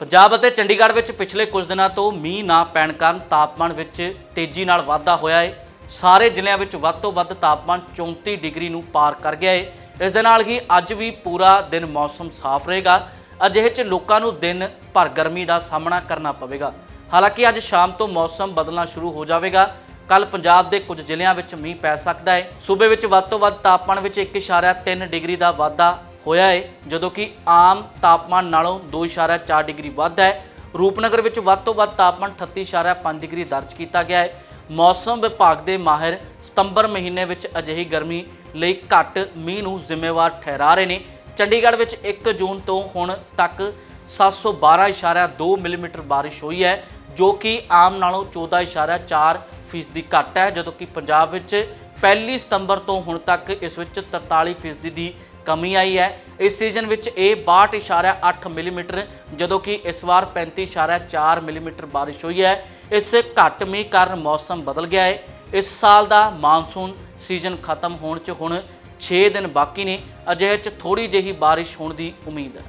ਪੰਜਾਬ ਅਤੇ ਚੰਡੀਗੜ੍ਹ ਵਿੱਚ ਪਿਛਲੇ ਕੁਝ ਦਿਨਾਂ ਤੋਂ ਮੀਂਹ ਨਾ ਪੈਣ ਕਾਰਨ ਤਾਪਮਾਨ ਵਿੱਚ ਤੇਜ਼ੀ ਨਾਲ ਵਾਧਾ ਹੋਇਆ ਹੈ ਸਾਰੇ ਜ਼ਿਲ੍ਹਿਆਂ ਵਿੱਚ ਵੱਧ ਤੋਂ ਵੱਧ ਤਾਪਮਾਨ 34 ਡਿਗਰੀ ਨੂੰ ਪਾਰ ਕਰ ਗਿਆ ਹੈ ਇਸ ਦੇ ਨਾਲ ਹੀ ਅੱਜ ਵੀ ਪੂਰਾ ਦਿਨ ਮੌਸਮ ਸਾਫ਼ ਰਹੇਗਾ। ਅਜਿਹੇ 'ਚ ਲੋਕਾਂ ਨੂੰ ਦਿਨ ਭਰ ਗਰਮੀ ਦਾ ਸਾਹਮਣਾ ਕਰਨਾ ਪਵੇਗਾ। ਹਾਲਾਂਕਿ ਅੱਜ ਸ਼ਾਮ ਤੋਂ ਮੌਸਮ ਬਦਲਣਾ ਸ਼ੁਰੂ ਹੋ ਜਾਵੇਗਾ। ਕੱਲ ਪੰਜਾਬ ਦੇ ਕੁਝ ਜ਼ਿਲ੍ਹਿਆਂ ਵਿੱਚ ਮੀਂਹ ਪੈ ਸਕਦਾ ਹੈ ਸੂਬੇ ਵਿੱਚ ਵੱਧ ਤੋਂ ਵੱਧ ਤਾਪਮਾਨ ਵਿੱਚ 1.3 ਡਿਗਰੀ ਦਾ ਵਾਧਾ ਹੋਇਆ ਹੈ ਜਦੋਂ ਕਿ ਆਮ ਤਾਪਮਾਨ ਨਾਲੋਂ 2.4 ਡਿਗਰੀ ਵੱਧ ਹੈ। ਰੂਪਨਗਰ ਵਿੱਚ ਵੱਧ ਤੋਂ ਵੱਧ ਤਾਪਮਾਨ 38.5 ਡਿਗਰੀ ਦਰਜ ਕੀਤਾ ਗਿਆ ਹੈ ਮੌਸਮ ਵਿਭਾਗ ਦੇ ਮਾਹਿਰ ਸਤੰਬਰ ਮਹੀਨੇ ਵਿੱਚ ਅਜਿਹੀ ਗਰਮੀ ਲਈ ਘੱਟ ਮੀਂਹ ਨੂੰ ਜ਼ਿੰਮੇਵਾਰ ਠਹਿਰਾ ਰਹੇ ਨੇ। ਚੰਡੀਗੜ੍ਹ ਵਿੱਚ 1 ਜੂਨ ਤੋਂ ਹੁਣ ਤੱਕ 712.2 ਮਿਲੀਮੀਟਰ ਬਾਰਿਸ਼ ਹੋਈ ਹੈ, ਜੋ ਕਿ ਆਮ ਨਾਲੋਂ 14.4 ਫੀਸਦੀ ਘੱਟ ਹੈ, ਜਦੋਂ ਕਿ ਪੰਜਾਬ ਵਿੱਚ ਪਹਿਲੀ ਸਤੰਬਰ ਤੋਂ ਹੁਣ ਤੱਕ ਇਸ ਵਿੱਚ 43 ਫੀਸਦੀ ਦੀ ਕਮੀ ਆਈ ਹੈ। ਇਸ ਸੀਜ਼ਨ ਵਿੱਚ ਇਹ 62.8 ਮਿਲੀਮੀਟਰ, ਜਦੋਂ ਕਿ ਇਸ ਵਾਰ 35.4 ਮਿਲੀਮੀਟਰ ਬਾਰਿਸ਼ ਹੋਈ ਹੈ। ਇਸ ਘੱਟ ਮੀਂਹ ਕਾਰਨ ਮੌਸਮ ਬਦਲ ਗਿਆ ਹੈ। ਇਸ ਸਾਲ ਦਾ ਮਾਨਸੂਨ ਸੀਜ਼ਨ ਖਤਮ ਹੋਣ 'ਚ ਹੁਣ 6 ਦਿਨ ਬਾਕੀ ਨੇ। ਅਜਿਹੇ 'ਚ ਥੋੜੀ ਜਿਹੀ ਬਾਰਿਸ਼ ਹੋਣ ਦੀ ਉਮੀਦ। ਹੈ